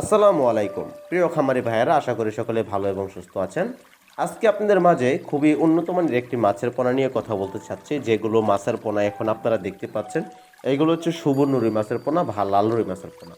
আসসালামু আলাইকুম। প্রিয় খামারি ভাইয়েরা, আশা করি সকলে ভালো এবং সুস্থ আছেন। আজকে আপনাদের মাঝে খুবই উন্নত মানের একটি মাছের পোনা নিয়ে কথা বলতে চাচ্ছি, যেগুলো মাছের পোনা এখন আপনারা দেখতে পাচ্ছেন। এইগুলো হচ্ছে সুবর্ণ রুই মাছের পোনা বা লাল রুই মাছের পোনা।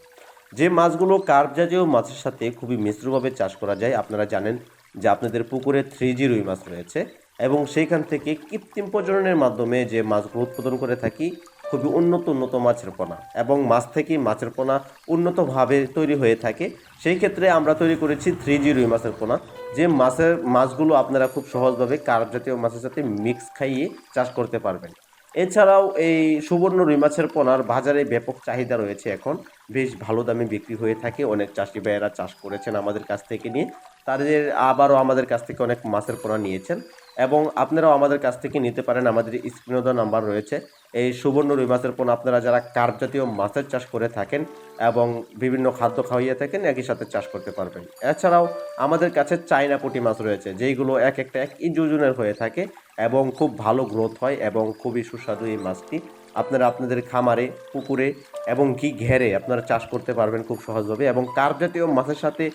যে মাছগুলো কার্প জাতীয় মাছের সাথে খুবই মিশ্রভাবে চাষ করা যায়, আপনারা জানেন যে আপনাদের পুকুরে থ্রি জি রুই মাছ রয়েছে এবং সেইখান থেকে কৃত্রিম প্রজননের মাধ্যমে যে মাছগুলো উৎপাদন করে থাকি খুবই উন্নত উন্নত মাছের পোনা এবং মাছ থেকে মাছের পোনা উন্নতভাবে তৈরি হয়ে থাকে। সেই ক্ষেত্রে আমরা তৈরি করেছি থ্রি জি রুই মাছের পোনা। যে মাছের মাছগুলো আপনারা খুব সহজভাবে কার্প জাতীয় মাছের সাথে মিক্স খাইয়ে চাষ করতে পারবেন। এছাড়াও এই সুবর্ণ রুই মাছের পোনার বাজারে ব্যাপক চাহিদা রয়েছে এখন। বেশ ভালো দামে বিক্রি হয়ে থাকে। অনেক চাষি ভাইয়েরা চাষ করেছেন আমাদের কাছ থেকে নিয়ে। তাদের আবারও আমাদের কাছ থেকে অনেক মাছের পোনা নিয়েছেন এবং আপনারাও আমাদের কাছ থেকে নিতে পারেন। আমাদের স্ক্রিনে দেওয়া নাম্বার রয়েছে। এই সুবর্ণ রুই মাছের পোনা আপনারা যারা কার্প জাতীয় মাছের চাষ করে থাকেন এবং বিভিন্ন খাদ্য খাওয়াইয়ে থাকেন, একই সাথে চাষ করতে পারবেন। এছাড়াও আমাদের কাছে চায়না পুঁটি মাছ রয়েছে, যেইগুলো এক একটা এক ইঞ্চ ওজনের হয়ে থাকে এবং খুব ভালো গ্রোথ হয় এবং খুবই সুস্বাদু এই মাছটি। আপনারা আপনাদের খামারে, পুকুরে এবং কি ঘেরে আপনারা চাষ করতে পারবেন খুব সহজভাবে এবং কার্প জাতীয় মাছের সাথে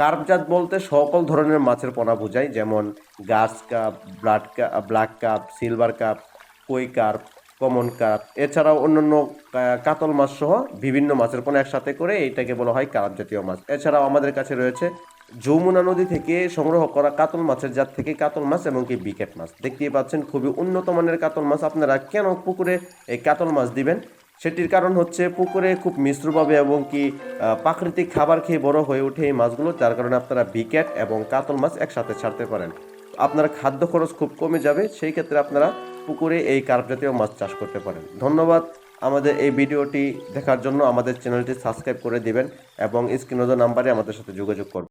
কার্পজাত বলতে সকল ধরনের মাছের পোনা বোঝায়, যেমন গাছ carp, blood carp, black carp, silver carp, কই কার্প, কমন কাপ এছাড়াও অন্যান্য কাতল মাছ সহ বিভিন্ন মাছের পোনা একসাথে করে এইটাকে বলা হয় কার্প জাতীয় মাছ। এছাড়াও আমাদের কাছে রয়েছে যমুনা নদী থেকে সংগ্রহ করা কাতল মাছের জাত থেকে কাতল মাছ এবং কি বিকেট মাছ। দেখতেই পাচ্ছেন খুবই উন্নত মানের কাতল মাছ। আপনারা কেন পুকুরে এই কাতল মাছ দিবেন? সেটির কারণ হচ্ছে পুকুরে খুব মিশ্রভাবে এবং কি প্রাকৃতিক খাবার খেয়ে বড় হয়ে ওঠে এই মাছগুলো। যার কারণে আপনারা বিকেট এবং কাতল মাছ একসাথে ছাড়তে পারেন। আপনার খাদ্য খরচ খুব কমে যাবে। সেই ক্ষেত্রে আপনারা পুকুরে এই কার্প জাতীয় মাছ চাষ করতে পারেন। ধন্যবাদ। আমাদের এই ভিডিওটি দেখার জন্য আমাদের চ্যানেলটি সাবস্ক্রাইব করে দিবেন এবং স্ক্রিনজ নাম্বারে আমাদের সাথে যোগাযোগ করবেন।